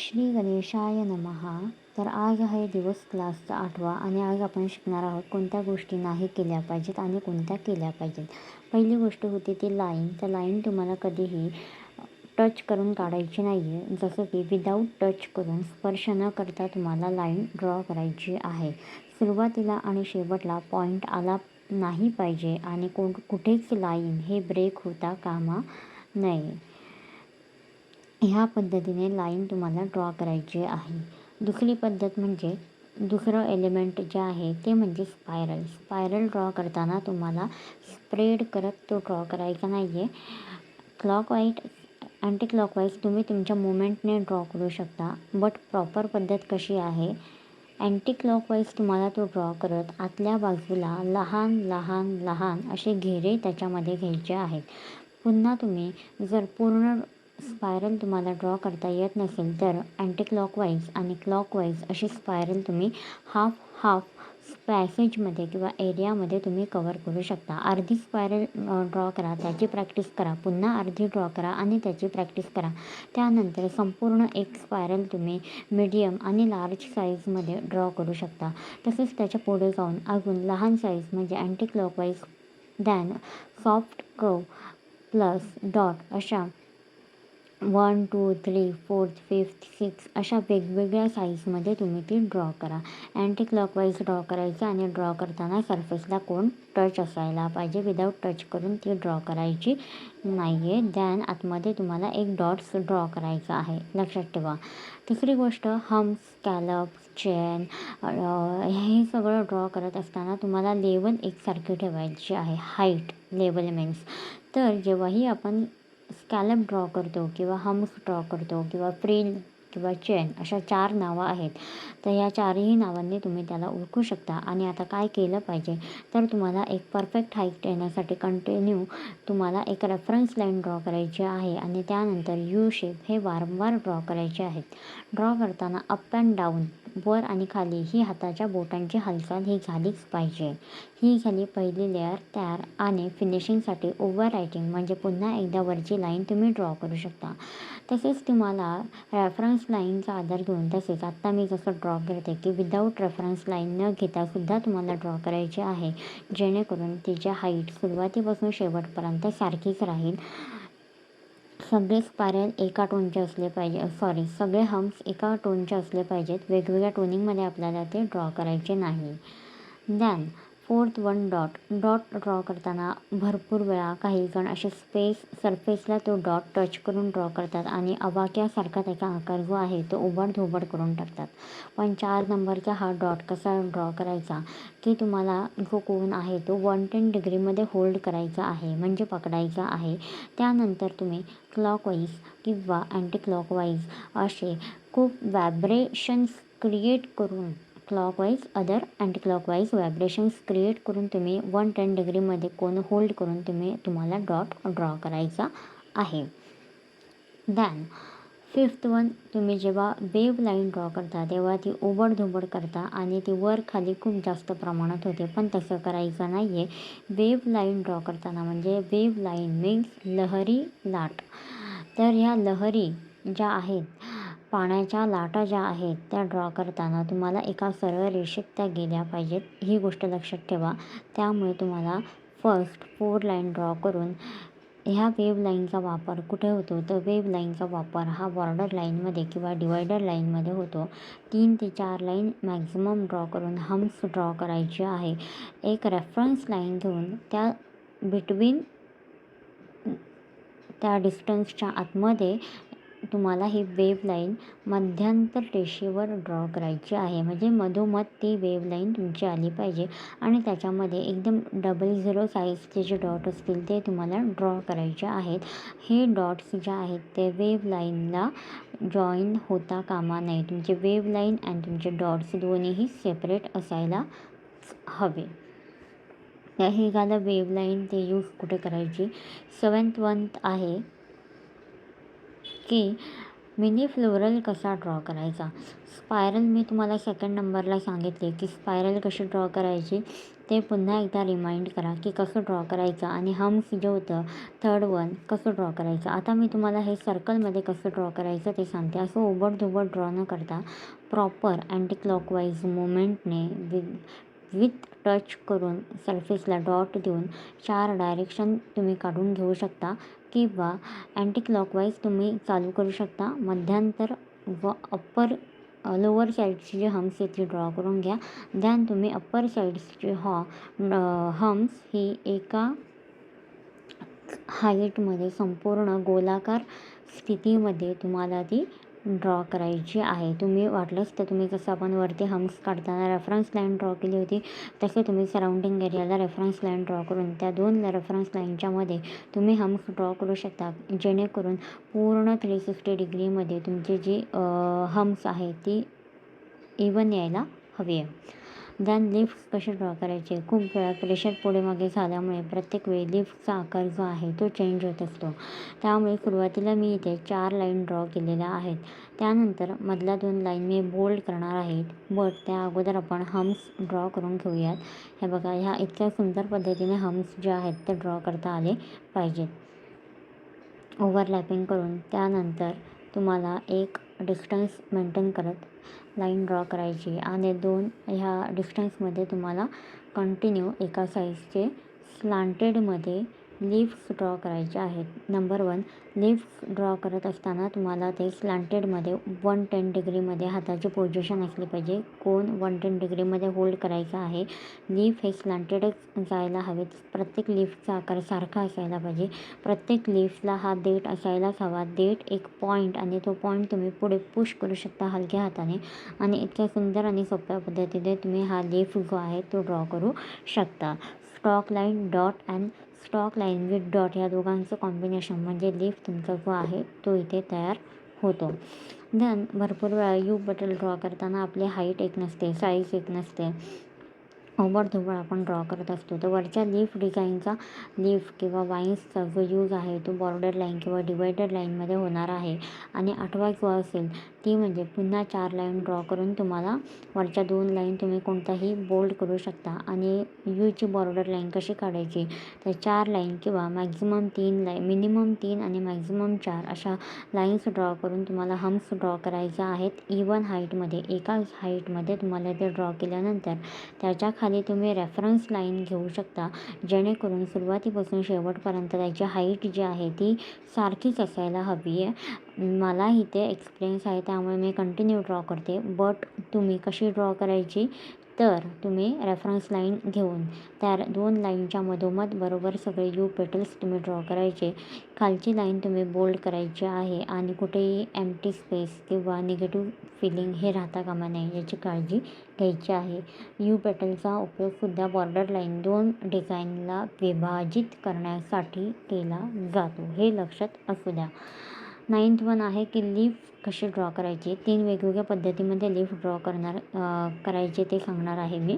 श्री गणेशाय नमहा तर आज आहे दिवस क्लासचा आठवा आणि आज आपण शिकणार आहोत कोणत्या गोष्टी नाही केल्या पाहिजेत आणि कोणत्या केल्या पाहिजेत. पहिली गोष्ट होती ती लाईन तर लाईन तुम्हाला कधीही टच करून काढायची नाही आहे जसं की विदाऊट टच करून स्पर्श न करता तुम्हाला लाईन ड्रॉ करायची आहे. सुरुवातीला आणि शेवटला पॉईंट आला नाही पाहिजे आणि कोण कुठेच लाईन हे ब्रेक होता कामा नये. ह्या पद्धतीने लाईन तुम्हाला ड्रॉ करायची आहे. दुसरी पद्धत म्हणजे दुसरं एलिमेंट जे आहे ते म्हणजे स्पायरल स्पायरल ड्रॉ करताना तुम्हाला स्प्रेड करत तो ड्रॉ करायचा नाही आहे क्लॉकवाईट अँटी क्लॉकवाईज तुम्ही तुमच्या मुवमेंटने ड्रॉ करू शकता बट प्रॉपर पद्धत कशी आहे? अँटी क्लॉकवाईज तुम्हाला तो ड्रॉ करत आतल्या बाजूला लहान लहान लहान असे घेरे त्याच्यामध्ये घ्यायचे आहेत. पुन्हा तुम्ही जर पूर्ण स्पायरल तुम्हाला ड्रॉ करता येत नसेल तर अँटी क्लॉकवाईज आणि क्लॉकवाईज अशी स्पायरल तुम्ही हाफ हाफ पॅसेजमध्ये किंवा एरियामध्ये तुम्ही कवर करू शकता. अर्धी स्पायरल ड्रॉ करा त्याची प्रॅक्टिस करा पुन्हा अर्धी ड्रॉ करा आणि त्याची प्रॅक्टिस करा. त्यानंतर संपूर्ण एक स्पायरल तुम्ही मीडियम आणि लार्ज साईजमध्ये ड्रॉ करू शकता. तसेच त्याच्या पुढे जाऊन अजून लहान साईज म्हणजे अँटी क्लॉकवाईज दॅन सॉफ्ट कव प्लस डॉट अशा one two three fourth fifth six अशा वेगवेगळ्या साईजमध्ये तुम्ही ती ड्रॉ करा. अँटी क्लॉकवाईज ड्रॉ करायची आणि ड्रॉ करताना सरफेसला कोण टच असायला पाहिजे? विदाऊट टच करून ती ड्रॉ करायची नाही आहे दॅन आतमध्ये तुम्हाला एक डॉट्स ड्रॉ करायचा आहे. लक्षात ठेवा. तिसरी गोष्ट हम्स स्कॅलप चेन हे सगळं ड्रॉ करत असताना तुम्हाला लेवल एकसारखी ठेवायची आहे. हाईट लेवल मीन्स तर जेव्हाही आपण स्कॅलप ड्रॉ करतो किंवा हम्स ड्रॉ करतो किंवा फ्रिल किंवा चेन अशा चार नावं आहेत. तर ह्या चारही नावांनी तुम्ही त्याला ओळखू शकता. आणि आता काय केलं पाहिजे? तर तुम्हाला एक परफेक्ट हाईट येण्यासाठी कंटिन्यू तुम्हाला एक रेफरन्स लाईन ड्रॉ करायची आहे. आणि त्यानंतर यू शेप हे वारंवार ड्रॉ करायचे आहेत. ड्रॉ करताना अप अँड डाऊन वर आणि खाली. ही हाताच्या बोटांची हालचाल ही झालीच पाहिजे. ही झाली पहिली लेअर तयार आणि फिनिशिंगसाठी ओव्हर रायटिंग म्हणजे पुन्हा एकदा वरची लाईन तुम्ही ड्रॉ करू शकता. तसेच तुम्हाला रेफरन्स लाईनचा आधार घेऊन तसेच आत्ता मी जसं ड्रॉ करते की विदाऊट रेफरन्स लाईन न घेता सुद्धा तुम्हाला ड्रॉ करायचे आहे. जेणेकरून तिच्या हाईट सुरुवातीपासून शेवटपर्यंत सारखीच राहील. सगळे स्पायरल एका टोनचे असले पाहिजे. सॉरी सगळे हम्स एका टोनचे असले पाहिजेत. वेगवेगळ्या टोनिंगमध्ये आपल्याला ते ड्रॉ करायचे नाही. Than fourth one dot dot draw करताना भरपूर वेळा काही जण असे स्पेस सरफेसला तो डॉट टच करून ड्रॉ करतात आणि अवाक्यासारखा त्याचा आकार जो आहे तो उबड धोबड करून टाकतात. पण चार नंबरचा हा डॉट कसा ड्रॉ करायचा? की तुम्हाला जो कोण आहे तो वन टेन डिग्रीमध्ये होल्ड करायचा आहे म्हणजे पकडायचा आहे. त्यानंतर तुम्ही क्लॉकवाईज किंवा अँटी क्लॉकवाईज असे खूप वॅब्रेशन्स क्रिएट करून clockwise other anti clockwise vibrations create करून तुम्ही वन टेन डिग्रीमध्ये कोण होल्ड करून तुम्ही तुम्हाला डॉट ड्रॉ करायचा आहे. दॅन फिफ्थ वन तुम्ही जेव्हा वेव लाईन ड्रॉ करता तेव्हा ती ओबडधोबड करता आणि ती वर खाली खूप जास्त प्रमाणात होते. पण तसं करायचं नाही आहे वेव लाईन ड्रॉ करताना म्हणजे वेव लाईन मीन्स लहरी लाट. तर ह्या लहरी ज्या आहेत पाण्याच्या लाटा ज्या आहेत त्या ड्रॉ करताना तुम्हाला एका सरळ रेषेत त्या गेल्या पाहिजेत. ही गोष्ट लक्षात ठेवा. त्यामुळे तुम्हाला फर्स्ट फोर लाईन ड्रॉ करून ह्या वेव लाईनचा वापर कुठे होतो? तर वेव लाईनचा वापर हा बॉर्डर लाईनमध्ये किंवा डिवायडर लाईनमध्ये होतो. तीन ते चार लाईन मॅक्झिमम ड्रॉ करून हम्स ड्रॉ करायचे आहे. एक रेफरन्स लाईन घेऊन त्या बिटवीन त्या डिस्टन्सच्या आतमध्ये तुम्हाला ही वेव लाईन मध्यांतर रेषेवर ड्रॉ करायची आहे. म्हणजे मधोमध ती वेव लाईन तुमची आली पाहिजे आणि त्याच्यामध्ये एकदम डबल झिरो साईजचे जे डॉट असतील ते तुम्हाला ड्रॉ करायचे आहेत. हे डॉट्स जे आहेत ते वेव लाईनला जॉईन होता कामा नये. तुमचे वेव लाईन आणि तुमचे डॉट्स दोन्हीही सेपरेट असायला हवे. हे झालं वेव लाईन ते यूज कुठे करायची? सेवन्थ वंथ आहे. की मिनी फ्लोरल कसा ड्रॉ करायचा? स्पायरल मी तुम्हाला सेकंड नंबरला सांगितले की स्पायरल कशी ड्रॉ करायची ते पुन्हा एकदा रिमाइंड करा की कसं ड्रॉ करायचं आणि हम्स जे होतं थर्ड वन कसं ड्रॉ करायचं. आता मी तुम्हाला हे सर्कलमध्ये कसं ड्रॉ करायचं ते सांगते. असं ओबडधोबड ड्रॉ न करता प्रॉपर अँटी क्लॉकवाईज मुवमेंटने विथ टच करून सरफेसला डॉट देऊन चार डायरेक्शन तुम्ही काढून घेऊ शकता किंवा अँटी क्लॉकवाईज तुम्ही चालू करू शकता. मध्यांतर व अप्पर लोअर साईडची जी हम्स आहेत ती ड्रॉ करून घ्या. दॅन तुम्ही अप्पर साईड्सची हॉ हम्स ही एका हाईटमध्ये संपूर्ण गोलाकार स्थितीमध्ये तुम्हाला ती ड्रॉ करायची आहे. तुम्ही वाटलंच तर तुम्ही कसं आपण वरती हम्स काढताना रेफरन्स लाईन ड्रॉ केली होती तसे तुम्ही सराउंडिंग एरियाला रेफरन्स लाईन ड्रॉ करून त्या दोन रेफरन्स लाईनच्यामध्ये तुम्ही हम्स ड्रॉ करू शकता. जेणेकरून पूर्ण थ्री सिक्स्टी डिग्रीमध्ये तुमची जी हम्स आहे ती इवन यायला हवी आहे. दॅन लिफ्ट कसे ड्रॉ करायचे खूप वेळा प्रेशर पुढे मागे झाल्यामुळे प्रत्येक वेळी लिफ्टचा आकार जो आहे तो चेंज होत असतो. त्यामुळे सुरुवातीला मी इथे चार लाईन ड्रॉ केलेल्या आहेत. त्यानंतर मधल्या दोन लाईन मी बोल्ड करणार आहेत. बट त्या अगोदर आपण हम्स ड्रॉ करून घेऊयात. हे बघा ह्या इतक्या सुंदर पद्धतीने हम्स जे आहेत ते ड्रॉ करता आले पाहिजेत. ओव्हरलॅपिंग करून त्यानंतर तुम्हाला एक डिस्टन्स मेंटेन करत लाईन ड्रॉ करायची आणि दोन ह्या डिस्टन्समध्ये तुम्हाला कंटिन्यू एका साईजचे स्लांटेडमध्ये लिफ्स ड्रॉ करायचे आहेत. नंबर वन लिफ्स ड्रॉ करत असताना तुम्हाला ते स्लांटेडमध्ये वन टेन डिग्रीमध्ये हाताची पोझिशन असली पाहिजे. कोण वन टेन डिग्रीमध्ये होल्ड करायचा आहे? लीफ हे स्लांटेडच जायला हवेत. प्रत्येक लिफ्टचा आकार सारखा असायला पाहिजे. प्रत्येक लिफ्टला हा देठ असायलाच हवा. देठ एक पॉईंट आणि तो पॉईंट तुम्ही पुढे पुश करू शकता हलक्या हाताने आणि इतक्या सुंदर आणि सोप्या पद्धतीने तुम्ही हा लीफ जो आहे तो ड्रॉ करू शकता. Stock line dot and stock line with dot या दोघांचं कॉम्बिनेशन म्हणजे लीफ तुमचा जो आहे तो इथे तयार होतो. देन भरपूर वेळा यू बटल ड्रॉ करताना आपली हाईट एक नसते साईज एक नसते. ओबडधोबड आपण ड्रॉ करत असतो. तर वरच्या लीफ डिझाईनचा लीफ किंवा वाईन्सचा जो यूज आहे तो बॉर्डर लाईन किंवा डिवायडर लाईनमध्ये होणार आहे. आणि आठवा जो असेल ती म्हणजे पुन्हा चार लाईन ड्रॉ करून तुम्हाला वरच्या दोन लाईन तुम्ही कोणताही बोल्ड करू शकता. आणि यूची बॉर्डर लाईन कशी काढायची? तर चार लाईन किंवा मॅक्झिमम तीन लाईन मिनिमम तीन आणि मॅक्झिमम चार अशा लाईन्स ड्रॉ करून तुम्हाला हम्स ड्रॉ करायच्या आहेत. E इवन हाईटमध्ये एकाच हाईटमध्ये तुम्हाला ते ड्रॉ केल्यानंतर त्याच्याखाली तुम्ही रेफरन्स लाईन घेऊ शकता. जेणेकरून सुरुवातीपासून शेवटपर्यंत त्याची हाईट जी आहे ती सारखीच असायला हवी आहे. मला इथे एक्सपिरियन्स आहे त्यामुळे मी कंटिन्यू ड्रॉ करते. बट तुम्ही कशी ड्रॉ करायची? तर तुम्ही रेफरन्स लाईन घेऊन त्या दोन लाईनच्या मधोमध बरोबर सगळे यू पेटल्स तुम्ही ड्रॉ करायचे. खालची लाईन तुम्ही बोल्ड करायची आहे आणि कुठेही एम्प्टी स्पेस किंवा निगेटिव्ह फिलिंग हे राहता कामा नये याची काळजी घ्यायची आहे. यू पेटलचा उपयोगसुद्धा बॉर्डर लाईन दोन डिझाईनला विभाजित करण्यासाठी केला जातो हे लक्षात असू द्या. नाईन्थ वन आहे की लिफ्ट कशी ड्रॉ करायची? तीन वेगवेगळ्या पद्धतीमध्ये लिफ्ट ड्रॉ करणार करायचे ते सांगणार आहे मी.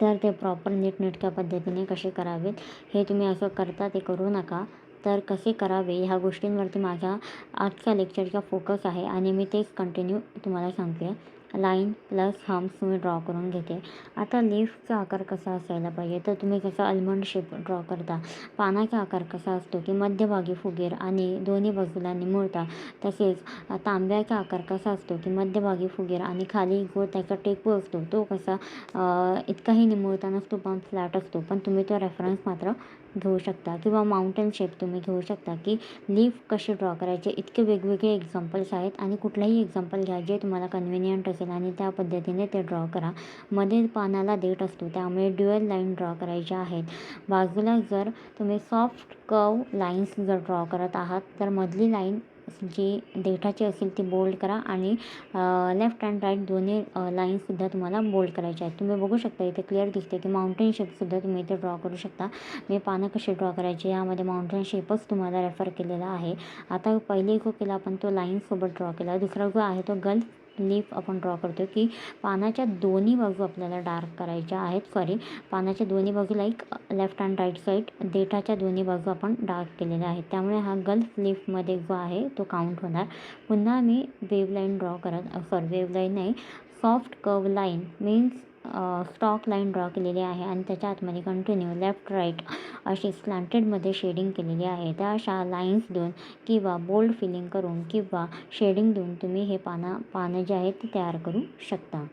तर ते प्रॉपर नीटनेटक्या पद्धतीने कसे करावेत हे तुम्ही असं करता ते करू नका. तर कसे करावे ह्या गोष्टींवरती माझा आजच्या लेक्चरचा फोकस आहे आणि मी तेच कंटिन्यू तुम्हाला सांगते. लाईन प्लस हम्स मी ड्रॉ करून घेते. आता लीफचा आकार कसा असायला पाहिजे? तर तुम्ही कसं अल्मंड शेप ड्रॉ करता पानाचा आकार कसा असतो की मध्यभागी फुगेर आणि दोन्ही बाजूला निमुळता तसेच तांब्याचा आकार कसा असतो की मध्यभागी फुगेर आणि खाली गोल त्याचा टेकू असतो तो कसा इतकाही निमुळता नसतो पण फ्लॅट असतो. पण तुम्ही तो रेफरन्स मात्र घेऊ शकता. किंवा माउंटन शेप तुम्ही घेऊ शकता की लीफ कसे ड्रॉ करायचे. इतके वेगवेगळे एक्झाम्पल्स आहेत आणि कुठलाही एक्झाम्पल घ्या जे तुम्हाला कन्व्हिनियंट असेल आणि त्या पद्धतीने ते ड्रॉ करा. मध्ये पानाला देठ असतो त्यामुळे ड्युअल लाईन ड्रॉ करायच्या आहेत. बाजूला जर तुम्ही सॉफ्ट कव लाईन्स जर ड्रॉ करत आहात तर मधली लाईन जी देठाची असेल ती बोल्ड करा आणि लेफ्ट अँड राईट दोन्ही लाईन्ससुद्धा तुम्हाला बोल्ड करायच्या आहेत. तुम्ही बघू शकता इथे क्लिअर दिसते की माउंटेन शेपसुद्धा तुम्ही इथे ड्रॉ करू शकता. मी पानं कशी ड्रॉ करायची यामध्ये माउंटेन शेपच तुम्हाला रेफर केलेला आहे. आता पहिली जो केला आपण तो लाईनसोबत ड्रॉ केला. दुसरा जो आहे तो गल्फ लीफ आपण ड्रॉ करतो की पानाच्या दोन्ही बाजू आपल्याला डार्क करायच्या आहेत. सॉरी पानाच्या दोन्ही बाजूला एक लेफ्ट अँड राईट साईड देठाच्या दोन्ही बाजू आपण डार्क केलेल्या आहेत. त्यामुळे हा गल्फ लीफमध्ये जो आहे तो काउंट होणार. पुन्हा मी वेव लाईन ड्रॉ करत सॉरी वेव लाईन नाही soft curve line means stock line draw केलेली आहे आणि त्याच्या आतमध्ये कंटिन्यू लेफ्ट राईट अशी स्लॅन्टेडमध्ये शेडिंग केलेली आहे. त्या अशा लाईन्स देऊन किंवा बोल्ड फिलिंग करून किंवा शेडिंग देऊन तुम्ही हे पाना पानं जे आहेत ते तयार करू शकता.